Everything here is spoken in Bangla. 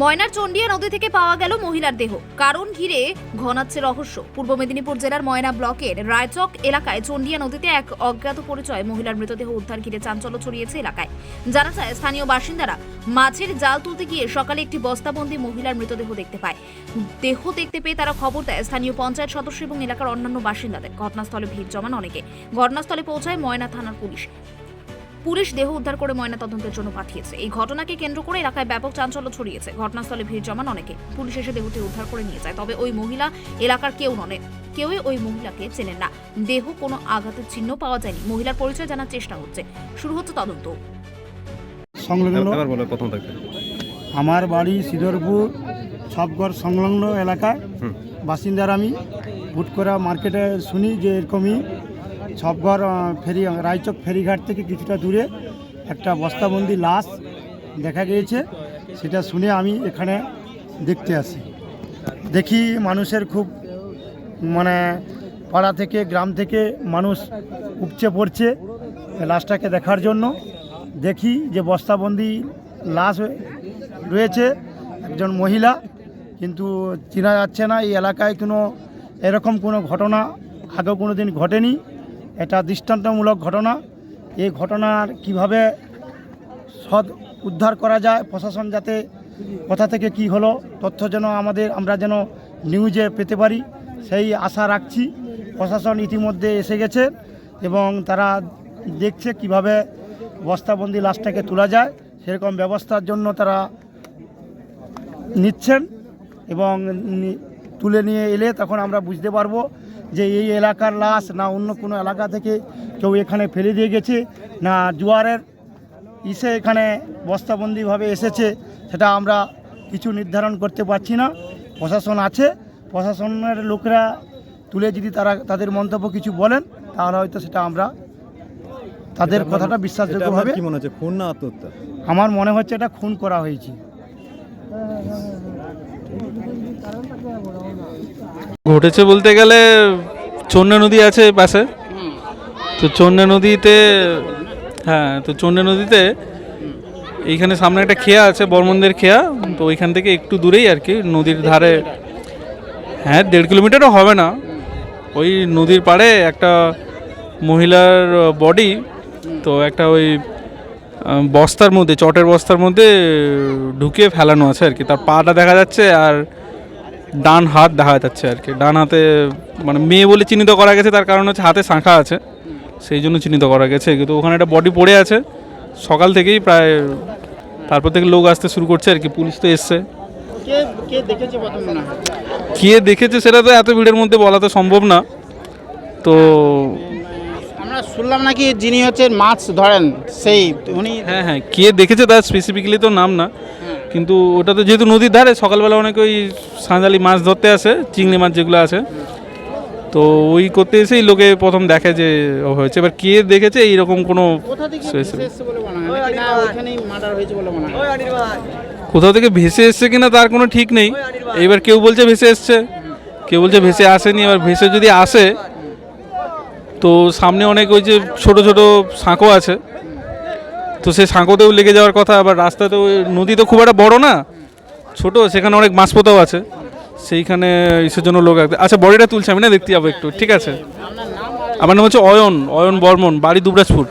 ময়নার চন্ডিয়া নদী থেকে পাওয়া গেল মহিলার দেহ। কারণ ঘিরে ঘনাচ্ছে রহস্য। পূর্ব মেদিনীপুর জেলার ময়না ব্লকের রায়চক এলাকায় চন্ডিয়া নদীতে এক অজ্ঞাত পরিচয় মহিলার মৃতদেহ উদ্ধার ঘিরে চাঞ্চল্য ছড়িয়েছে এলাকায়। জানা যায়, স্থানীয় বাসিন্দারা মাছের জাল তুলতে গিয়ে সকালে একটি বস্তাবন্দি মহিলার মৃতদেহ দেখতে পায়। দেহ দেখতে পেয়ে তারা খবর দেয়, স্থানীয় পঞ্চায়েত সদস্য এবং এলাকার অন্যান্য বাসিন্দাদের। ঘটনাস্থলে ভিড় জমান অনেকে। ঘটনাস্থলে পৌঁছায় ময়না থানার পুলিশ। পুলিশ দেহ উদ্ধার করে ময়না তদন্তের জন্য পাঠিয়েছে। এই ঘটনাকে কেন্দ্র করে এলাকায় ব্যাপক চাঞ্চল্য ছড়িয়েছে। ঘটনাস্থলে ভিড় জমান অনেকে। পুলিশ এসে দেহটি উদ্ধার করে নিয়ে যায়। তবে ওই মহিলা এলাকার কেউ ননে। কেউই ওই মহিলাকে চেনেন না। দেহ কোনো আঘাতের চিহ্ন পাওয়া যায়নি। মহিলার পরিচয় জানার চেষ্টা হচ্ছে। শুরু হচ্ছে তদন্ত। সংলগ্ন এবার বলো প্রথম থেকে আমার বাড়ি সিদরপুর সবগড় সংলগ্ন এলাকায় বাসিন্দার আমি হুট করে মার্কেটে শুনি যে এরকমই আহ, ফেরি রায়চক ফেরিঘাট থেকে কিছুটা দূরে একটা বস্তাবন্দি লাশ দেখা গিয়েছে। সেটা শুনে আমি এখানে দেখতে আসি। দেখি মানুষের খুব মানে পাড়া থেকে গ্রাম থেকে মানুষ উপচে পড়ছে লাশটাকে দেখার জন্য। দেখি যে বস্তাবন্দি লাশ রয়েছে একজন মহিলা কিন্তু চেনা যাচ্ছে না। এই এলাকায় কোনো এরকম কোনো ঘটনা আগে কোনো দিন ঘটেনি। এটা দৃষ্টান্তমূলক ঘটনা। এই ঘটনার কীভাবে সদ উদ্ধার করা যায়, প্রশাসন যাতে কোথা থেকে কি হলো, তথ্য যেন আমাদের, আমরা যেন নিউজে পেতে পারি, সেই আশা রাখছি। প্রশাসন ইতিমধ্যে এসে গেছে এবং তারা দেখছে কীভাবে বস্তাবন্দি লাশটাকে তোলা যায়। সেরকম ব্যবস্থার জন্য তারা নিচ্ছেন এবং তুলে নিয়ে এলে তখন আমরা বুঝতে পারব যে এই এলাকার লাশ না অন্য কোনো এলাকা থেকে কেউ এখানে ফেলে দিয়ে গেছে না জোয়ারের ইসে এখানে বস্তাবন্দিভাবে এসেছে সেটা আমরা কিছু নির্ধারণ করতে পারছি না। প্রশাসন আছে প্রশাসনের লোকরা তুলে যদি তারা তাদের মন্তব্য কিছু বলেন তাহলে হয়তো সেটা আমরা তাদের কথাটা বিশ্বাসযোগ্য হবে। কি মনে হচ্ছে? খুন না আত্মহত্যা? আমার মনে হচ্ছে এটা খুন করা হয়েছে। ঘটেছে বলতে গেলে চন্না নদী আছে পাশে। তো চন্না নদীতে হ্যাঁ তো চন্না নদীতে এইখানে সামনে একটা খেয়া আছে, বর্মনদের খেয়া। তো ওইখান থেকে একটু দূরেই আর কি, নদীর ধারে। হ্যাঁ দেড় কিলোমিটারও হবে না। ওই নদীর পাড়ে একটা মহিলার বডি, তো একটা ওই বস্তার মধ্যে চটের বস্তার মধ্যে ঢুকিয়ে ফেলানো আছে আর কি। তার পাটা দেখা যাচ্ছে আর ডান হাত দেখা যাচ্ছে আর কি। ডান হাতে মানে মেয়ে বলে চিহ্নিত করা গেছে তার কারণ হচ্ছে হাতে শাঁখা আছে। সেই জন্য চিহ্নিত করা গেছে। কিন্তু ওখানে একটা বডি পড়ে আছে। সকাল থেকেই প্রায় তারপর থেকে লোক আসতে শুরু করছে আর কি। পুলিশ তো এসছে। কে দেখেছে প্রথম কে দেখেছে সেটা তো এত ভিড়ের মধ্যে বলা তো সম্ভব না। তো শুনলাম নাকি যিনি হচ্ছেন মাছ ধরেন সেই উনি হ্যাঁ হ্যাঁ কে দেখেছে তার স্পেসিফিক্যালি তো নাম না। কিন্তু ওটা তো যেহেতু নদীর ধারে সকালবেলা অনেকে ওই সাঁজালি মাছ ধরতে আসে চিংড়ি মাছ যেগুলো আছে। তো ওই করতে এসেই লোকে প্রথম দেখে যে হয়েছে। এবার কে দেখেছে এইরকম কোনো কোথাও থেকে ভেসে এসছে কিনা তার কোনো ঠিক নেই। এবার কেউ বলছে ভেসে এসছে। কেউ বলছে ভেসে আসেনি। এবার ভেসে যদি আসে তো সামনে অনেক ওই যে ছোট ছোট সাঁকো আছে। তো সেই সাঁকোতেও লেগে যাওয়ার কথা, আবার রাস্তাতে ওই নদী তো খুব একটা বড় না, ছোট, সেখানে অনেক মাছ পোতাও আছে। সেইখানে ইসের জন্য লোক আচ্ছা বডিটা তুলছে আমি না, দেখতে যাব একটু, ঠিক আছে? আমার নাম হচ্ছে অয়ন অয়ন বর্মন, বাড়ি দুবরাজপুর।